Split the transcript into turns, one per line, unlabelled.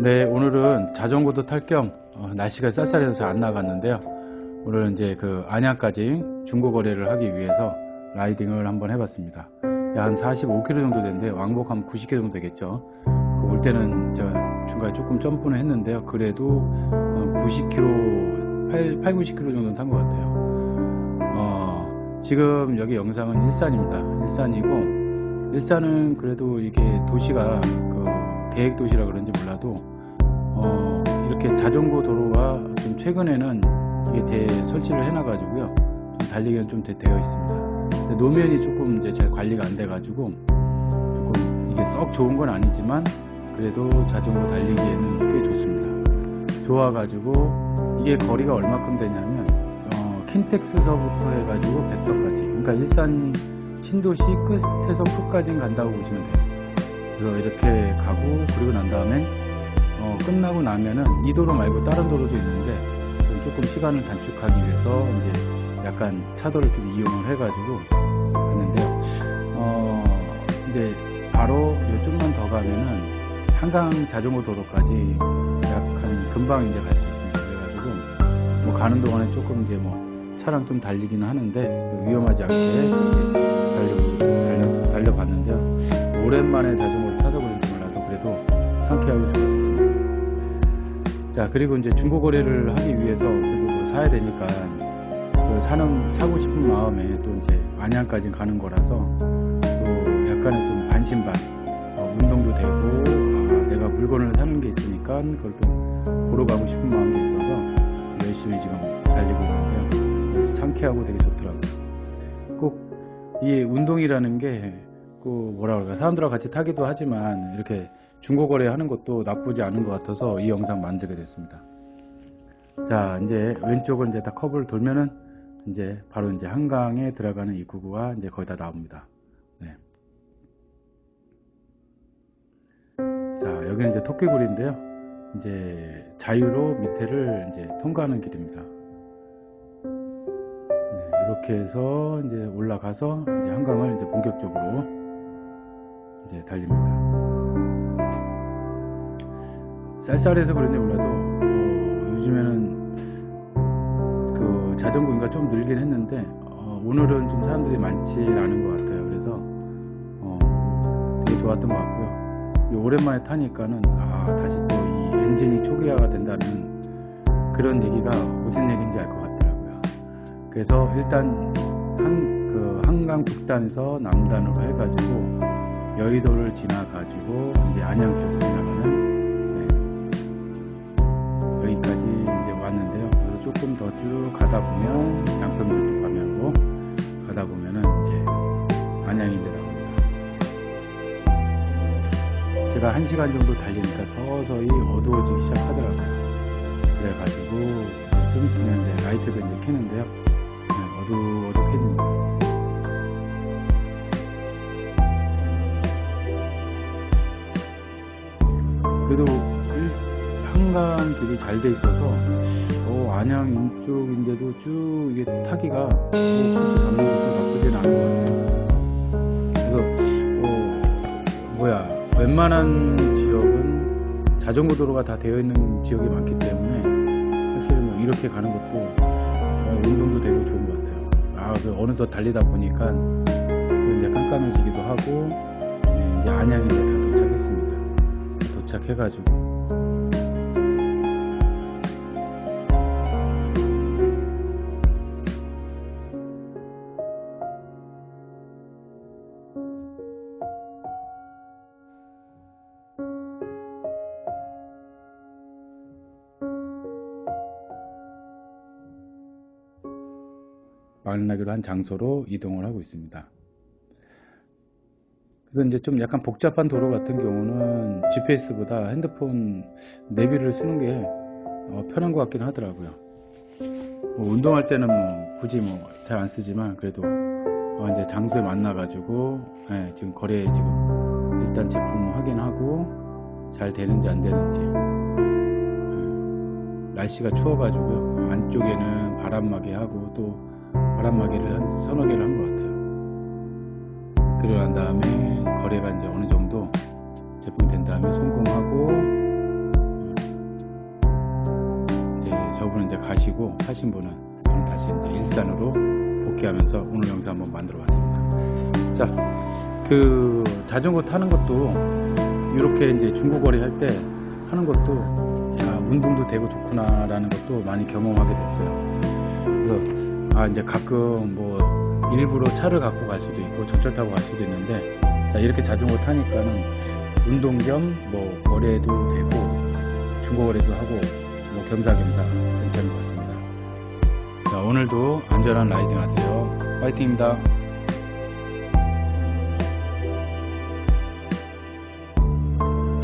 네, 오늘은 자전거도 탈겸 어, 날씨가 쌀쌀해서 잘안 나갔는데요. 오늘은 이제 그 안양까지 중고 거래를 하기 위해서 라이딩을 한번 해봤습니다. 한 45km 정도 되는데 왕복 한 90km 정도 되겠죠. 그올 때는 제가 중간에 조금 점프는 했는데요. 그래도 90km, 8, 8 90km 정도는 탄 것 같아요. 어, 지금 여기 영상은 일산입니다. 일산이고 일산은 그래도 이게 도시가 그 계획 도시라 그런지 몰라도 어, 이렇게 자전거 도로가 좀 최근에는 이게 대 설치를 해놔가지고요. 좀 달리기는 좀 되어 있습니다. 노면이 조금 이제 잘 관리가 안 돼가지고 조금 이게 썩 좋은 건 아니지만 그래도 자전거 달리기에는 꽤 좋습니다. 좋아가지고 이게 거리가 얼마큼 되냐면 어, 킨텍스서부터 해가지고 백석까지 그러니까 일산 신도시 끝에서 끝까지 간다고 보시면 돼요. 그래서 이렇게 가고 그리고 난 다음에 어, 끝나고 나면은 이 도로 말고 다른 도로도 있는데 조금 시간을 단축하기 위해서 이제 약간 차도를 좀 이용을 해가지고 갔는데요. 어, 이제 바로 좀만 더 가면은 한강 자전거 도로까지 약간 금방 이제 갈 수 있습니다. 그래가지고 뭐 가는 동안에 조금 이제 뭐 차랑 좀 달리기는 하는데 위험하지 않게 달려 달려 달려봤는데요. 오랜만에 자전거 자 그리고 이제 중고 거래를 하기 위해서 그리고 뭐 사야 되니까 그 사는 사고 싶은 마음에 또 이제 안양까지 가는 거라서 또 약간의 좀 반신반 어, 운동도 되고 아, 내가 물건을 사는 게 있으니까 그걸 또 보러 가고 싶은 마음도 있어서 열심히 지금 달리고 있는데요. 상쾌하고 되게 좋더라고요. 꼭 이 운동이라는 게 꼭 뭐라 그럴까 사람들하고 같이 타기도 하지만 이렇게 중고거래 하는 것도 나쁘지 않은 것 같아서 이 영상 만들게 됐습니다. 자, 이제 왼쪽을 이제 다 커브를 돌면은 이제 바로 이제 한강에 들어가는 입구가 이제 거의 다 나옵니다. 네. 자, 여기는 이제 토끼굴인데요. 이제 자유로 밑에를 이제 통과하는 길입니다. 네, 이렇게 해서 이제 올라가서 이제 한강을 이제 본격적으로 이제 달립니다. 쌀쌀해서 그런지 몰라도 어, 요즘에는 그 자전거 인가 좀 늘긴 했는데 어, 오늘은 좀 사람들이 많지 않은 것 같아요. 그래서 어, 되게 좋았던 것 같고요. 오랜만에 타니까는 아 다시 또 이 엔진이 초기화가 된다는 그런 얘기가 무슨 얘기인지 알 것 같더라고요. 그래서 일단 한, 그 한강 북단에서 남단으로 해가지고 여의도를 지나가지고 이제 안양 쪽으로 지나가는 조금 더 쭉 가다 보면 쪽 방향으로 가다 보면은 이제 이제 나옵니다. 제가 한 시간 정도 달리니까 서서히 어두워지기 시작하더라고요. 그래가지고 좀 있으면 이제 라이트도 이제 켜는데요. 네, 어두어둑해집니다. 그래도 길이 잘 돼 있어서 어, 안양 인쪽인데도 쭉 이게 타기가 뭐 잡는 것도 나쁘진 않은 것 같아요. 그래서 어, 뭐야 웬만한 지역은 자전거 도로가 다 되어 있는 지역이 많기 때문에 사실 뭐 이렇게 가는 것도 어, 운동도 되고 좋은 것 같아요. 아, 그 어느덧 달리다 보니까 또 이제 깜깜해지기도 하고 네, 이제 안양에 다 도착했습니다. 도착해가지고 만나기로 한 장소로 이동을 하고 있습니다. 그래서 이제 좀 약간 복잡한 도로 같은 경우는 GPS보다 핸드폰 내비를 쓰는 게 어, 편한 것 같긴 하더라고요. 뭐 운동할 때는 뭐 굳이 뭐 잘 안 쓰지만 그래도 어 이제 장소에 만나가지고 예, 지금 거래에 지금 일단 제품 확인하고 잘 되는지 안 되는지 예, 날씨가 추워가지고요 안쪽에는 바람막이 하고 또 바람막이를 한 서너 개를 한 것 같아요. 그리고 난 다음에 거래가 이제 어느 정도 제품이 된 다음에 손공하고 이제 저분은 이제 가시고 하신 분은 저는 다시 이제 일산으로 복귀하면서 오늘 영상 한번 만들어 봤습니다. 자, 그 자전거 타는 것도 이렇게 이제 중고거래 할 때 하는 것도 야, 운동도 되고 좋구나라는 것도 많이 경험하게 됐어요. 그래서 아 이제 가끔 뭐 일부러 차를 갖고 갈 수도 있고 전철 타고 갈 수도 있는데 자 이렇게 자전거 타니까는 운동 겸 뭐 거래도 되고 중고 거래도 하고 뭐 겸사겸사 괜찮은 것 같습니다. 자 오늘도 안전한 라이딩 하세요. 파이팅입니다.